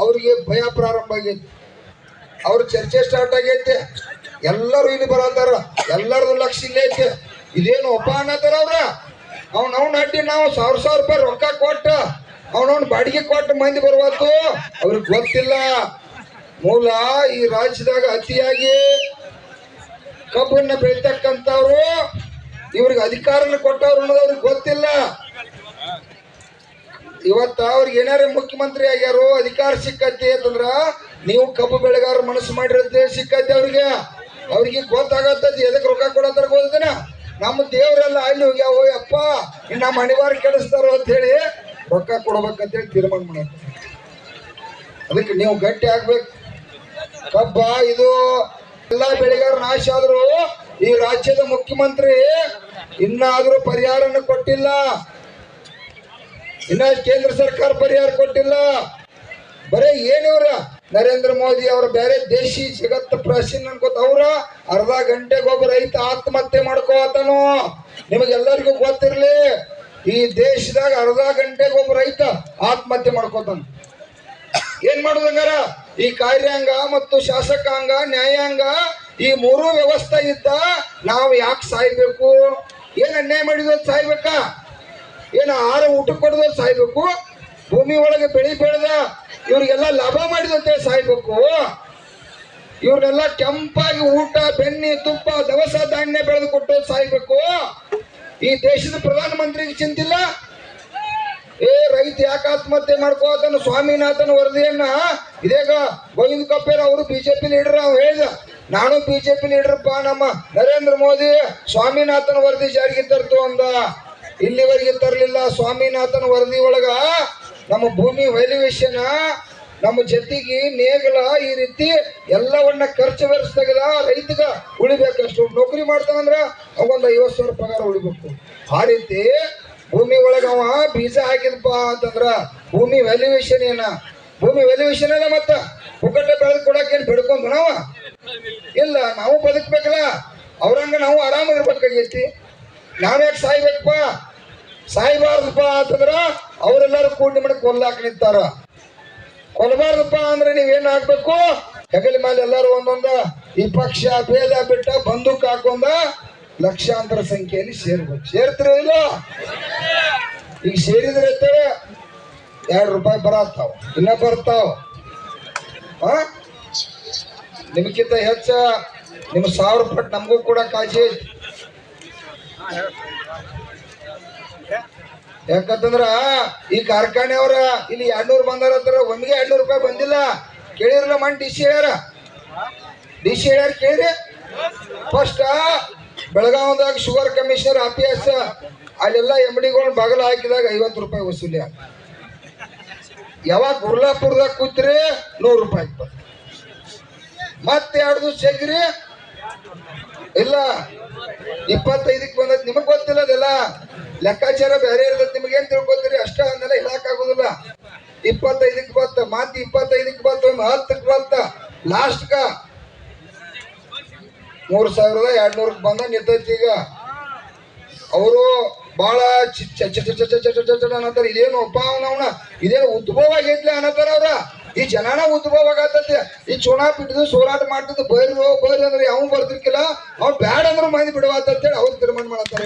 ಅವ್ರಿಗೆ ಭಯ ಪ್ರಾರಂಭ ಆಗೈತಿ. ಅವ್ರ ಚರ್ಚೆ ಸ್ಟಾರ್ಟ್ ಆಗೈತೆ. ಎಲ್ಲರೂ ಇಲ್ಲಿ ಬರತ್ತಾರ ಎಲ್ಲರದು ಲಕ್ಷ ಇಲ್ಲೇ ಐತೆ. ಇದೇನು ಒಪ್ಪ ಅನ್ನತ್ತಾರ ಅವ್ರ? ಅವ್ನ ಅಡ್ಡಿ ನಾವು ಸಾವಿರ ಸಾವಿರ ರೂಪಾಯಿ ರೊಕ್ಕ ಕೊಟ್ಟ ಅವನವ್ನ ಬಾಡಿಗೆ ಕೊಟ್ಟು ಮಂದಿ ಬರ್ಬೇಕು ಅವ್ರಿಗೆ ಗೊತ್ತಿಲ್ಲ. ಮೂಲ ಈ ರಾಜ್ಯದಾಗ ಅತಿಯಾಗಿ ಕಬ್ಬನ್ನ ಬೆಳಿತಕ್ಕಂಥವ್ರು, ಇವ್ರಿಗೆ ಅಧಿಕಾರನ ಕೊಟ್ಟವ್ರು ಅನ್ನೋದು ಅವ್ರಿಗೆ ಗೊತ್ತಿಲ್ಲ. ಇವತ್ತ ಅವ್ರಿಗೆ ಏನಾರ ಮುಖ್ಯಮಂತ್ರಿ ಆಗ್ಯಾರು, ಅಧಿಕಾರ ಸಿಕ್ಕತ್ತೆ ಅಂತಂದ್ರ ನೀವು ಕಬ್ಬು ಬೆಳೆಗಾರ ಮನಸ್ಸು ಮಾಡಿರತ್ತೆ ಸಿಕ್ಕತ್ತೆ ಅವ್ರಿಗೆ. ಅವ್ರಿಗೆ ಗೊತ್ತಾಗತ್ತದ ಎದಕ್ಕೆ ರೊಕ್ಕ ಕೊಡತ್ತಾರ ಗೊತ್ತೇನ ನಮ್ಮ ದೇವರೆಲ್ಲ ಅಲ್ಲಿ ಹೋಗ್ಯಾವ ಅಪ್ಪ ನಮ್ಮ ಅನಿವಾರ ಕೆಡಿಸ್ತಾರೋ ಅಂತ ಹೇಳಿ ರೊಕ್ಕ ಕೊಡ್ಬೇಕಂತೇಳಿ ತೀರ್ಮಾನ ಮಾಡ್ತಾರೆ ಅದಕ್ಕೆ ನೀವು ಗಟ್ಟಿ ಆಗ್ಬೇಕು. ಕಬ್ಬ, ಇದು, ಎಲ್ಲಾ ಬೆಳೆಗಾರ ನಾಶ ಆದ್ರು ಈ ರಾಜ್ಯದ ಮುಖ್ಯಮಂತ್ರಿ ಇನ್ನಾದ್ರೂ ಪರಿಹಾರನ ಕೊಟ್ಟಿಲ್ಲ. ಇನ್ನ ಕೇಂದ್ರ ಸರ್ಕಾರ ಪರಿಹಾರ ಕೊಟ್ಟಿಲ್ಲ. ಬರೇ ಏನಿವ್ರ ನರೇಂದ್ರ ಮೋದಿ ಅವರ ಬೇರೆ ದೇಶಿ ಜಗತ್ ಪ್ರಾಚೀನ ಅವ್ರ? ಅರ್ಧ ಗಂಟೆಗೆ ಒಬ್ಬ ರೈತ ಆತ್ಮಹತ್ಯೆ ಮಾಡ್ಕೋತಾನು ನಿಮಗೆಲ್ಲರಿಗೂ ಗೊತ್ತಿರ್ಲಿ, ಈ ದೇಶದಾಗ ಅರ್ಧ ಗಂಟೆಗೆ ಒಬ್ಬ ರೈತ ಆತ್ಮಹತ್ಯೆ ಮಾಡ್ಕೋತಾನ. ಏನ್ ಮಾಡುದಂಗಾರ ಈ ಕಾರ್ಯಾಂಗ ಮತ್ತು ಶಾಸಕಾಂಗ, ನ್ಯಾಯಾಂಗ, ಈ ಮೂರು ವ್ಯವಸ್ಥೆ ಇದ್ದ ನಾವು ಯಾಕೆ ಸಾಯ್ಬೇಕು? ಏನ್ ಅನ್ಯಾಯ ಮಾಡಿದ್ ಸಾಯ್ಬೇಕಾ? ಏನ ಆಹಾರ ಊಟ ಕೊಡದ ಸಾಯ್ಬೇಕು? ಭೂಮಿ ಒಳಗೆ ಬೆಳಿ ಬೆಳೆದ ಇವ್ರಿಗೆಲ್ಲ ಲಾಭ ಮಾಡಿದಂತೆ ಸಾಯ್ಬೇಕು. ಇವ್ರನ್ನೆಲ್ಲ ಕೆಂಪಾಗಿ ಊಟ, ಬೆಣ್ಣೆ, ತುಪ್ಪ, ದವಸ ಧಾನ್ಯ ಬೆಳೆದು ಕೊಟ್ಟು ಸಾಯ್ಬೇಕು. ಈ ದೇಶದ ಪ್ರಧಾನ ಮಂತ್ರಿಗೆ ಚಿಂತಿಲ್ಲ? ಏ, ರೈತ ಯಾಕೆ ಆತ್ಮಹತ್ಯೆ ಮಾಡ್ಕೋತಾನ ಸ್ವಾಮಿನಾಥನ್ ವರದಿಯನ್ನ, ಇದೇಗ ಗೋವಿಂದ ಕಪ್ಪೇರ್ ಅವರು ಬಿಜೆಪಿ ಲೀಡರ್ ಅವ್ರು ಹೇಳಿದ. ನಾನು ಬಿಜೆಪಿ ಲೀಡರ್ಪ್ಪ ನಮ್ಮ ನರೇಂದ್ರ ಮೋದಿ, ಸ್ವಾಮಿನಾಥನ್ ವರದಿ ಜಾರಿಗೆ ತರ್ತು ಅಂದ. ಇಲ್ಲಿವರೆಗೆ ತರಲಿಲ್ಲ ಸ್ವಾಮಿನಾಥನ ವರದಿ ಒಳಗ ನಮ್ಮ ಭೂಮಿ ವ್ಯಾಲ್ಯುವೇಷನ್ ನಮ್ಮ ಜೊತೆಗೆ ನೇಗಲ ಈ ರೀತಿ ಎಲ್ಲವನ್ನ ಖರ್ಚು ವೆರ್ಸ್ ತೆಗೆದ ರೈತಗ ಉಳಿಬೇಕಷ್ಟು. ನೌಕರಿ ಮಾಡ್ತಾನಂದ್ರ ಅವಂಗೊಂದು ಐವತ್ತು ಸಾವಿರ ಪಗಾರ ಉಳಿಬೇಕು. ಆ ರೀತಿ ಭೂಮಿ ಒಳಗ ಅವ ಬೀಜ ಹಾಕಿದಪ್ಪ ಅಂತಂದ್ರ ಭೂಮಿ ವ್ಯಾಲ್ಯೂಯೇಷನ್ ಏನ? ಭೂಮಿ ವ್ಯಾಲ್ಯೂಯೇಷನ್ ಅಲ್ಲ ಮತ್ತ? ಪುಕ್ಕಟ್ಟೆ ಬೆಳೆದು ಕೊಡಕ್ಕೆ ಏನ್ ಬಿಡ್ಕೊಂಡ್ ನಾವ ಇಲ್ಲ, ನಾವು ಬದುಕ್ಬೇಕಲ್ಲ. ಅವ್ರಂಗ ನಾವು ಆರಾಮ ಇರ್ಬೇಕಾಗೈತಿ ನಾವ್ಯಾಕೆ ಸಾಯ್ಬೇಕಪ್ಪ? ಸಾಯ್ಬಾರ್ದಪ್ಪ ಅಂತಂದ್ರ ಅವರೆಲ್ಲರೂ ಕೂಡಿ ಮಾಡಿ ಕೊಲ್ಲಾಕ ನಿಂತಾರ. ಕೊಲ್ಬಾರ್ದಪ್ಪ ಅಂದ್ರೆ ನೀವೇನ್ ಹಾಕ್ಬೇಕು ಹೆಗಲ ಮೇಲೆ ಎಲ್ಲರೂ ಒಂದೊಂದ ಈ ಪಕ್ಷ ಭೇದ ಬಿಟ್ಟ ಬಂದೂಕ್ ಹಾಕೊಂಡ ಲಕ್ಷಾಂತರ ಸಂಖ್ಯೆಯಲ್ಲಿ ಸೇರ್ಬೇಕು. ಸೇರ್ತಿರ ಇಲ್ಲ ಈಗ ಸೇರಿದ್ರೆ ಎರಡು ರೂಪಾಯಿ ಬರತ್ತಾವ. ಇನ್ನ ಬರ್ತಾವ. ನಿಮ್ಗಿಂತ ಹೆಚ್ಚ ನಿಮ್ ಸಾವಿರ ಪಟ್ಟು ನಮಗೂ ಕೂಡ ಕಾಳಜಿ ಯಾಕಂತಂದ್ರ ಈ ಕಾರ್ಖಾನೆಯವರ ಇಲ್ಲಿ ಎರಡ್ನೂರು ಬಂದಾರ ಒಮ್ಮಿಗೆ ಎರಡ್ನೂರು ರೂಪಾಯಿ ಬಂದಿಲ್ಲ. ಕೇಳಿರಲ್ಲ ಮನ್ ಡಿ ಸಿ ಹೇಳ್ಯಾರ. ಡಿ ಸಿ ಹೇಳ್ಯಾರ ಕೇಳಿರಿ ಫಸ್ಟ್ ಬೆಳಗಾವದಾಗ ಶುಗರ್ ಕಮಿಷನರ್ ಎಸ್ ಅಲ್ಲೆಲ್ಲ ಎಂ ಡಿಗಳು ಬಾಗಲ ಹಾಕಿದಾಗ ಐವತ್ತು ರೂಪಾಯಿ ವಸೂಲಿ ಯಾವಾಗ ಗುರ್ಲಾಪುರದಾಗ ಕೂತ್ರಿ ನೂರು ರೂಪಾಯಿ ಮತ್ತೆ ಎರಡು ದಿವಸ ಚೆಗ್ರಿ ಇಲ್ಲ, ಇಪ್ಪತ್ತೈದಕ್ಕೆ ಬಂದದ್ ನಿಮಗ್ ಗೊತ್ತಿಲ್ಲ ಅದೆಲ್ಲ? ಲೆಕ್ಕಾಚಾರ ಬೇರೆ ಇರ್ತದೆ, ನಿಮಗೇನ್ ತಿಳ್ಕೊತೀರಿ? ಅಷ್ಟ ಅಂದೆಲ್ಲ ಹೇಳಕ್ ಆಗುದಿಲ್ಲ. ಇಪ್ಪತ್ತೈದಕ್ಕೆ ಬತ್ತ, ಮಾತಿ ಇಪ್ಪತ್ತೈದಕ್ಕೆ ಬತ್ತ, ಒಂದ್ ಹತ್ತಕ್ಕೆ ಬತ್ತ ಲಾಸ್ಟ್ಗ ಮೂರ್ ಸಾವಿರದ ಎರಡ್ ಬಂದ ನಿಂತೈತಿ ಈಗ. ಅವರು ಬಹಳ ಚಿ- ಚ ಚ ಚ ಚ ಚ ಇದೇನು ಒಬ್ಬ ಅವನವನ? ಇದೇನು ಉದ್ಭವ ಆಗೈತ್ಲೆ ಅನ್ನತಾರ ಅವ್ರ. ಈ ಜನಾನ ಉದ್ಭವ ಆಗತ್ತೈತಿ ಈ ಚುನಾ ಬಿಟ್ಟಿದ್ದು ಸೋರಾಟ ಮಾಡ್ತಿದ್ದು ಬೈರು ಬೈರು ಅಂದ್ರೆ ಯಾವ ಬರ್ತಿರ್ಕಿಲ್ಲ ಅವ್ನು ಬ್ಯಾಡ ಅಂದ್ರು ಮಂದಿ ಹೇಳಿ ಅವ್ರು ತೀರ್ಮಾನ ಮಾಡತ್ತಾರ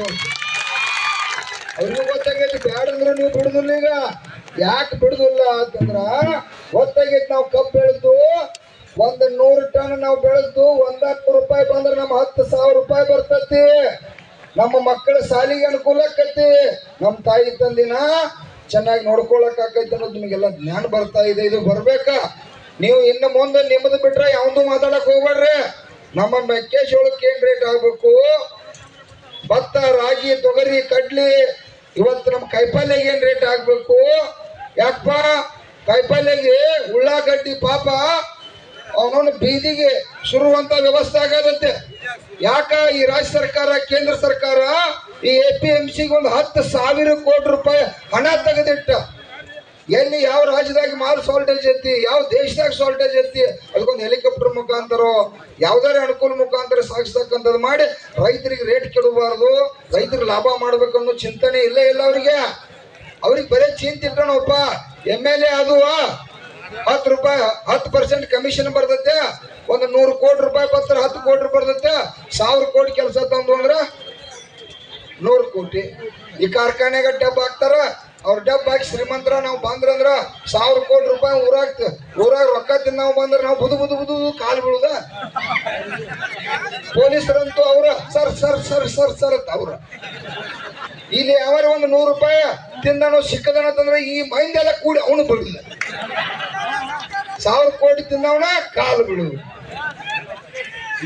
ಅವ್ರಿಗೂ ಗೊತ್ತಾಗೈತಿ, ಬ್ಯಾಡ ಅಂದ್ರೆ ನೀವು ಬಿಡುದಿಲ್ಲ ಈಗ. ಯಾಕೆ ಬಿಡುದಿಲ್ಲ ಅಂತಂದ್ರ ಗೊತ್ತಾಗೈತಿ ನಾವು ಕಬ್ಬು ಬೆಳೆದು ಒಂದ್ ನೂರು ಟನ್ ನಾವು ಬೆಳೆದು ಒಂದ್ ರೂಪಾಯಿ ಬಂದ್ರೆ ನಮ್ಮ ಹತ್ತು ಸಾವಿರ ರೂಪಾಯಿ ಬರ್ತತಿ. ನಮ್ಮ ಮಕ್ಕಳ ಸಾಲಿಗೆ ಅನುಕೂಲ ಆಕತಿ ನಮ್ಮ ತಾಯಿ ತಂದಿನ ಚೆನ್ನಾಗಿ ನೋಡ್ಕೊಳಕ್ ಆಕೈತೆ ಅನ್ನೋದು ನಿಮಗೆಲ್ಲ ಜ್ಞಾನ ಬರ್ತಾ ಇದೆ. ಇದು ಬರ್ಬೇಕಾ? ನೀವು ಇನ್ನು ಮುಂದೆ ನಿಮ್ಮದು ಬಿಟ್ರೆ ಯಾವ್ದು ಮಾತಾಡಕ್ ಹೋಗ್ಬೇಡ್ರಿ. ನಮ್ಮ ಮೆಕ್ಕೆಜೋಳಕ್ಕೆ ಏನ್ ರೇಟ್ ಆಗ್ಬೇಕು? ಭತ್ತ, ರಾಗಿ, ತೊಗರಿ, ಕಡ್ಲಿ, ಇವತ್ತು ನಮ್ಮ ಕಾಯಿಪಲ್ಯಗೆ ಏನ್ ರೇಟ್ ಆಗ್ಬೇಕು? ಯಾಕಪ್ಪ? ಕಾಯಿಪಲ್ಯಗೆ ಉಳ್ಳಾಗಡ್ಡಿ ಪಾಪ ಅವನವನು ಬೀದಿಗೆ ಶುರುವಂತ ವ್ಯವಸ್ಥೆ ಆಗದಂತೆ. ಯಾಕ ಈ ರಾಜ್ಯ ಸರ್ಕಾರ, ಕೇಂದ್ರ ಸರ್ಕಾರ ಈ ಎ ಪಿ ಎಂ ಸಿಗೆ ಒಂದು ಹತ್ತು ಸಾವಿರ ಕೋಟಿ ರೂಪಾಯಿ ಹಣ ತೆಗೆದಿಟ್ಟ. ಎಲ್ಲಿ ಯಾವ ರಾಜ್ಯದಾಗ ಮಾಲ್ ಸಾಲ್ಟೇಜ್ ಐತಿ, ಯಾವ ದೇಶದಾಗ ಸಾಲ್ಟೇಜ್ ಐತಿ, ಅದಕ್ಕೊಂದು ಹೆಲಿಕಾಪ್ಟರ್ ಮುಖಾಂತರ, ಯಾವ್ದಾರ ಅನುಕೂಲ ಮುಖಾಂತರ ಸಾಗಿಸ್ತಕ್ಕಂಥದ್ದು ಮಾಡಿ ರೈತರಿಗೆ ರೇಟ್ ಕೆಡಬಾರ್ದು, ರೈತರಿಗೆ ಲಾಭ ಮಾಡ್ಬೇಕು ಅನ್ನೋ ಚಿಂತನೆ ಇಲ್ಲೇ ಇಲ್ಲ ಅವ್ರಿಗೆ. ಅವ್ರಿಗೆ ಬರೀ ಚಿಂತೆ ಇಟ್ಟಣಪ್ಪ ಎಂ ಎಲ್ ಎ ಆದುವ ಹತ್ತು ರೂಪಾಯಿ, ಹತ್ತು ಪರ್ಸೆಂಟ್ ಕಮಿಷನ್ ಬರ್ತೈತೆ. ಒಂದು ನೂರು ಕೋಟಿ ರೂಪಾಯಿ ಬರ್ತಾರ ಹತ್ತು ಕೋಟಿ ಬರ್ತೈತೆ. ಸಾವಿರ ಕೋಟಿ ಕೆಲಸ ತಂದು ಅಂದ್ರ ನೂರು ಕೋಟಿ. ಈ ಕಾರ್ಖಾನೆಗ ಡಬ್ ಹಾಕ್ತಾರ. ಅವ್ರ ಡಬ್ ಹಾಕಿ ಶ್ರೀಮಂತರ ನಾವು ಬಂದ್ರಂದ್ರ ಸಾವಿರ ಕೋಟಿ ರೂಪಾಯಿ ಊರಾಗ ಊರಾಗ ರೊಕ್ಕ ತಿನ್ನಾವ್ ಬಂದ್ರ ನಾವು ಬುದು ಬುದು ಬುದು ಕಾಲು ಬೀಳುದ. ಪೊಲೀಸರಂತೂ ಅವ್ರ sir sir sir sir sir ಅವ್ರ. ಇಲ್ಲಿ ಯಾವ ಒಂದು ನೂರು ರೂಪಾಯಿ ತಿಂದನೋ ಸಿಕ್ಕದನಂತಂದ್ರೆ ಈ ಮೈಂಡ್ ಎಲ್ಲ ಕೂಡಿ ಅವನು ಬೀಳಿಲ್ಲ ಸಾವಿರ ಕೋಟಿ ತಿಂದವನ ಕಾಲು ಬಿಡು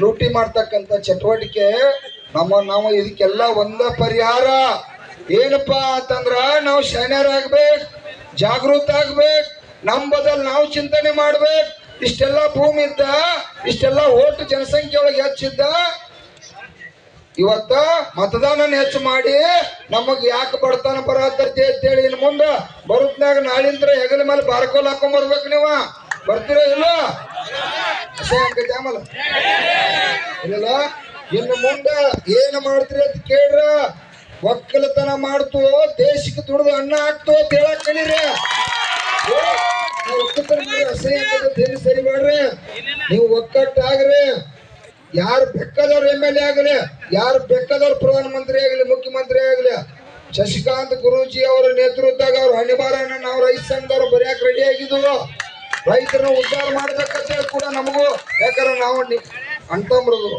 ಲೂಟಿ ಮಾಡ್ತಕ್ಕಂಥ ಚಟುವಟಿಕೆ ನಮ್ಮ ನಾವು ಇದಕ್ಕೆಲ್ಲ ಒಂದ ಪರಿಹಾರ. ಏನಪ್ಪಾ ಅಂತಂದ್ರ ನಾವು ಆಗ್ಬೇಕು ಜಾಗೃತ ಆಗ್ಬೇಕು ನಮ್ಮ ಬದಲ್ ನಾವು ಚಿಂತನೆ ಮಾಡ್ಬೇಕು. ಇಷ್ಟೆಲ್ಲ ಭೂಮಿ ಇದ್ದ, ಇಷ್ಟೆಲ್ಲ ಓಟ್ ಜನಸಂಖ್ಯೆ ಒಳಗೆ ಹೆಚ್ಚಿದ್ದ, ಇವತ್ತ ಮತದಾನ ಹೆಚ್ಚು ಮಾಡಿ ನಮಗ್ ಯಾಕೆ ಬಡತನ ಬರತ್ತೈತಿ ಅಂತೇಳಿ ಇನ್ ಮುಂದ ಬರುತ್ನಾಗ ನಾಳಿಂದ್ರ ಹೆಗಲ ಮೇಲೆ ಬಾರ್ಕೋಲ್ ಹಾಕೊಂಡ್ ಬರ್ಬೇಕು ನೀವ. ಬರ್ತೀರೋ ಇಲ್ಲ? ಇಲ್ಲ ಇನ್ನು ಮುಂದ ಏನು ಮಾಡ್ತೀರಿ ಅಂತ ಕೇಳ್ರ? ಒಕ್ಕಲತನ ಮಾಡ್ತು ದೇಶಕ್ಕೆ ದುಡ್ದು ಅನ್ನ ಹಾಕ್ತು ಹೇಳಕ್ ಕಲೀರಿ ಒಕ್ಕಲತನ ಸರಿ ಮಾಡ್ರಿ. ನೀವು ಒಕ್ಕಟ್ಟಾಗ್ರಿ ಯಾರು ಬೆಕ್ಕದವ್ರು ಎಂ ಎಲ್ ಎ ಆಗಲಿ, ಯಾರು ಬೆಕ್ಕದವ್ರು ಪ್ರಧಾನಮಂತ್ರಿ ಆಗಲಿ, ಮುಖ್ಯಮಂತ್ರಿ ಆಗಲಿ, ಶಶಿಕಾಂತ್ ಗುರೂಜಿ ಅವರ ನೇತೃತ್ವದಾಗ ಅವ್ರ ಹಣಿಬಾರನ್ನ ನಾವು ಸಂಘ ಸಂಘದವ್ರು ಬರೆಯಕ್ ರೆಡಿ ಆಗಿದ್ವು. ರೈತರನ್ನ ಉದ್ಧಾರ ಮಾಡ್ಬೇಕಂತ ಹೇಳಿ ಕೂಡ ನಮಗೂ, ಯಾಕಂದ್ರೆ ನಾವು ಅಣ್ತಂಬ್ರದು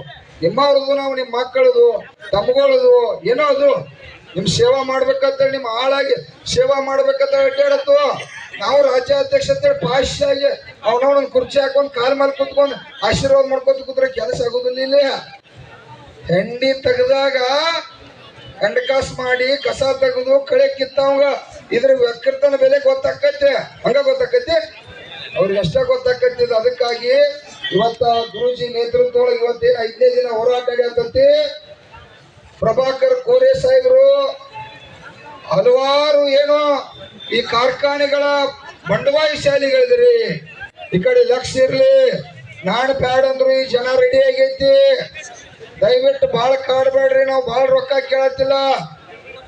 ನಿಮ್ಮವ್ರದು ನಾವು ನಿಮ್ಮ ಮಕ್ಕಳದು ತಮ್ಗಳದು ಏನೋ ಅದು. ನಿಮ್ ಸೇವಾ ಮಾಡ್ಬೇಕಂತ ನಿಮ್ಮ ಆಳಾಗಿ ಸೇವಾ ಮಾಡ್ಬೇಕಂತ ಅಡ್ಡಾಡತ್ತು ನಾವು ರಾಜ್ಯಾಧ್ಯಕ್ಷ ಅಂತೇಳಿ ಪಾಶ್ ಆಗಿ ಅವ್ನವ್ನ ಕುರ್ಚಿ ಹಾಕೊಂಡು ಕಾಲ್ ಮೇಲೆ ಕುತ್ಕೊಂಡು ಆಶೀರ್ವಾದ ಮಾಡ್ಕೊತ ಕೂತ್ರೆ ಕೆಲಸ ಆಗೋದಿಲ್ಲ ಇಲ್ಲಿ. ಹೆಂಡಿ ತೆಗ್ದಾಗ ಮಾಡಿ, ಕಸ ತೆಗೆದು ಕಳೆ ಕಿತ್ತವಂಗ, ಇದ್ರ ವ್ಯಕ್ತಿರ್ತನ ಬೆಲೆ ಗೊತ್ತಾಕತ್ತೆ. ಹಂಗ ಗೊತ್ತಾಕತ್ತೆ? ಅವ್ರಿಗೆ ಅಷ್ಟೇ ಗೊತ್ತಾಕತ್ತೆ ಅದಕ್ಕಾಗಿ ಇವತ್ತ ಗುರುಜಿ ನೇತೃತ್ವ ಒಳಗೆ ಇವತ್ತೇನು ಐದನೇ ದಿನ ಹೋರಾಟ ನಡೆಯತ್ತಂತೆ? ಪ್ರಭಾಕರ್ ಕೋರೆ ಸಾಹೇಬರು, ಹಲವಾರು ಏನೋ ಈ ಕಾರ್ಖಾನೆಗಳ ಬಂಡವಾಳಶಾಲಿಗಳಿದ್ರಿ ಈ ಕಡೆ ಲಕ್ಷ ಇರ್ಲಿ ನಾಡ್ ಪ್ಯಾಡ್ ಅಂದ್ರು ಈ ಜನ ರೆಡಿ ಆಗೈತಿ. ದಯವಿಟ್ಟು ಬಾಳ ಕಾಡ್ಬೇಡ್ರಿ, ನಾವು ಬಾಳ ರೊಕ್ಕ ಕೇಳತ್ತಿಲ್ಲ.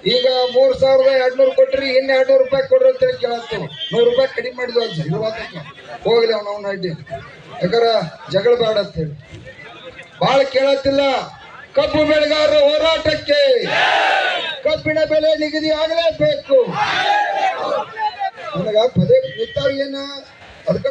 ಈಗ ಮೂರ್ ಸಾವಿರದ ಎರಡ್ನೂರು ಕೊಟ್ರಿ ಇನ್ನು ಎರಡ್ನೂರು ರೂಪಾಯಿ ಕೊಡ್ರಿ ಅಂತ ಹೇಳಿ ಕೇಳತ್ತೇವೆ ನೂರು ರೂಪಾಯಿ ಕಡಿಮೆ ಮಾಡಿದ್ವಿ ಅಂತ ಹೋಗ್ಲಿ ಅವ್ನ ಅಡ್ಡಿ ಯಾಕಂದ್ರ ಜಗಳ ಬೇಡ ಅಂತ ಹೇಳಿ. ಬಾಳ ಕೇಳತ್ತಿಲ್ಲ. ಕಬ್ಬು ಬೆಳೆಗಾರರ ಹೋರಾಟಕ್ಕೆ ಕಬ್ಬಿನ ಬೆಲೆ ನಿಗದಿ ಆಗಲೇಬೇಕು. ನನಗ ಪದೇ ಏನ? ಅದಕ್ಕೆ